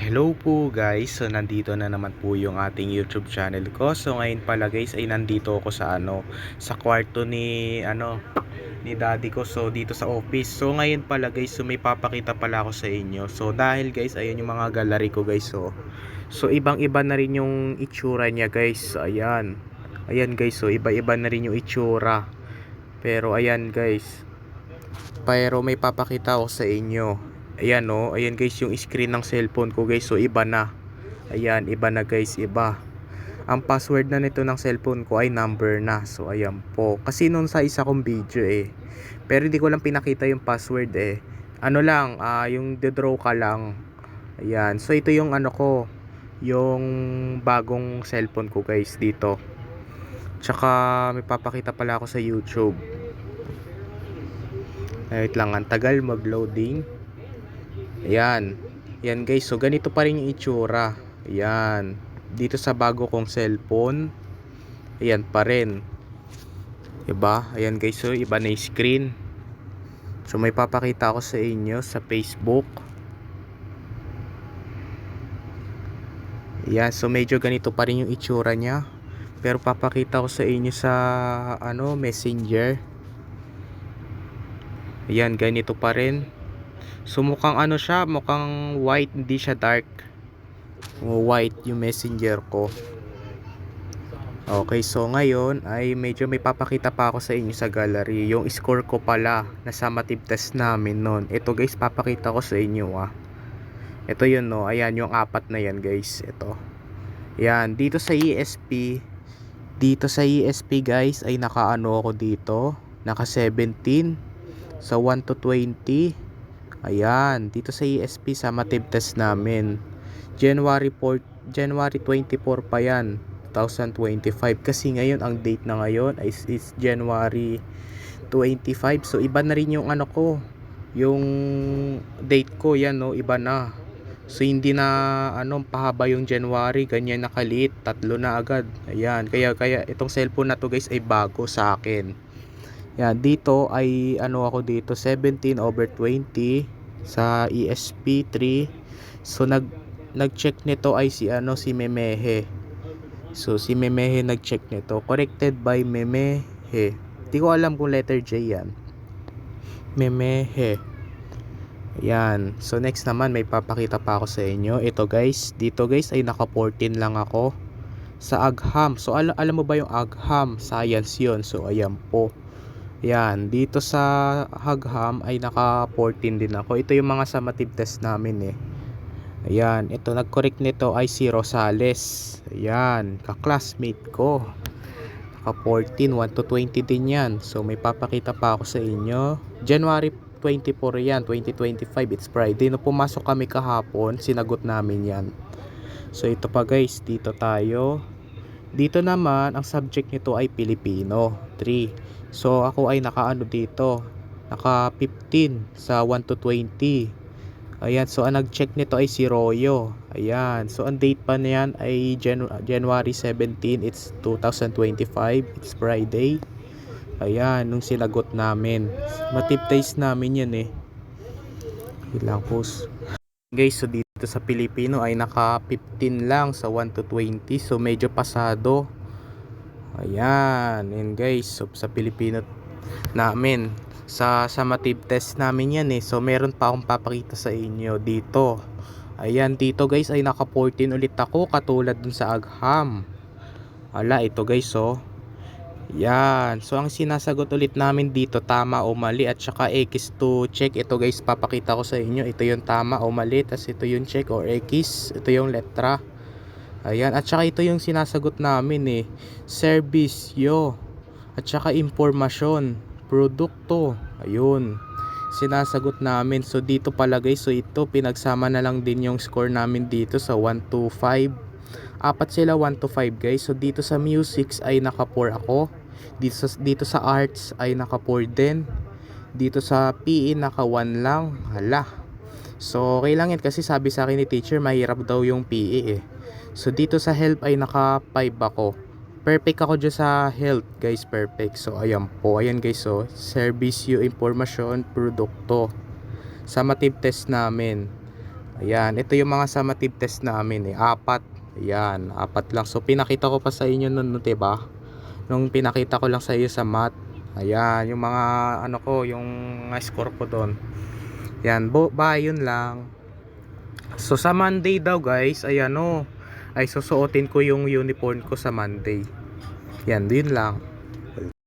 Hello po guys, so nandito na naman po yung ating YouTube channel ko. So ngayon pala guys ay nandito ako sa ano, sa kwarto ni ano ni daddy ko so dito sa office. So ngayon pala guys, so may papakita pala ako sa inyo. So dahil guys, ayun yung mga gallery ko guys so. So ibang-iba na rin yung itsura niya guys. Ayan. Ayan guys, so iba-iba na rin yung itsura. Pero ayan guys. Pero may papakita ako sa inyo. Ayan oh, ayan guys yung screen ng cellphone ko guys. So iba na. Ayan, iba na guys, iba. Ang password na nito ng cellphone ko ay number na. So ayan po. Kasi noon sa isa kong video eh. Pero hindi ko lang pinakita yung password eh. Ano lang, ah yung draw ka lang. Ayan. So ito yung ano ko, yung bagong cellphone ko guys dito. Tsaka may papakita pala ako sa YouTube. Wait lang, ang tagal mag-loading. Ayan. Ayan guys, so ganito pa rin yung itsura. Ayan. Dito sa bago kong cellphone. Ayan pa rin. Diba? Ayan guys, so iba na yung screen. So may papakita ako sa inyo sa Facebook. Ayan, so medyo ganito pa rin yung itsura niya. Pero papakita ko sa inyo sa ano, Messenger. Ayan, ganito pa rin. So mukhang ano siya, mukhang white, hindi siya dark. White yung messenger ko. Okay, so ngayon ay medyo may papakita pa ako sa inyo sa gallery. Yung score ko pala na summative test namin noon. Ito guys, papakita ko sa inyo ah. Ito yun no, ayan yung apat na yan guys. Ito. Yan, dito sa ESP, dito sa ESP guys ay nakaano ako dito. Naka 17 sa 1 to 20. Ayan, dito sa ESP summative test namin. January 4, January 24 pa yan. 2025 kasi ngayon ang date na ngayon is, is January 25 so iba na rin yung ano ko yung date ko. Yan no iba na. So hindi na ano pahaba yung January. Ganyan nakaliit tatlo na agad. Ayan kaya kaya itong cellphone na to guys ay bago sa akin yan dito ay ano ako dito 17 over 20 sa ESP3 so nag nag-check nito ay si ano si Memehe So, si Memehe nag-check nito. Corrected by Memehe. Di ko alam kung letter J yan. Memehe. Yan. So, next naman, may papakita pa ako sa inyo. Ito guys. Dito guys, ay naka 14 lang ako. Sa Agham. So, al alam mo ba yung Agham? Science yon So, ayan po. Yan. Dito sa Agham ay naka 14 din ako. Ito yung mga summative test namin eh. Ayan, ito nag-correct nito ay si Rosales. Ayan, ka-classmate ko. Naka 14, 1 to 20 din yan. So may papakita pa ako sa inyo. January 24 yan, 2025. It's Friday. No pumasok kami kahapon, sinagot namin yan. So ito pa guys, dito tayo. Dito naman, ang subject nito ay Pilipino. 3. So ako ay nakaano dito. Naka 15 sa 1 to 20. Ayan, so ang nag-check nito ay si Royo. Ayan, so ang date pa niyan ay Janu- January 17, it's 2025, it's Friday. Ayan, nung sinagot namin. Matip namin yan eh. Ilang post. Guys, so dito sa Pilipino ay naka 15 lang sa 1 to 20. So medyo pasado. Ayan, and guys, so sa Pilipino namin sa summative test namin yan eh. So meron pa akong papakita sa inyo dito. Ayan dito guys ay naka 14 ulit ako katulad dun sa Agham. Ala ito guys oh. Yan. So ang sinasagot ulit namin dito tama o mali at saka X to check. Ito guys papakita ko sa inyo. Ito yung tama o mali. Tapos ito yung check or X. Ito yung letra. Ayan. At saka ito yung sinasagot namin eh. Service yo. At saka informasyon produkto. Ayun. Sinasagot namin. So dito pala guys, so ito pinagsama na lang din yung score namin dito sa 1 to 5. Apat sila 1 to 5 guys. So dito sa music ay naka 4 ako. Dito sa, dito sa arts ay naka 4 din. Dito sa PE naka 1 lang. Hala. So okay lang yan kasi sabi sa akin ni teacher mahirap daw yung PE eh. So dito sa help ay naka 5 ako perfect ako dyan sa health guys perfect so ayan po ayan guys so service yung impormasyon produkto summative test namin Ayan, ito yung mga summative test namin eh. Apat. Ayan, apat lang. So, pinakita ko pa sa inyo nun, no, diba? Nung pinakita ko lang sa iyo sa math. Ayan, yung mga ano ko, yung score ko doon. Yan, bo, ba, yun lang. So, sa Monday daw guys, ayan o. Ay, susuotin ko yung uniform ko sa Monday. Yan, yun lang.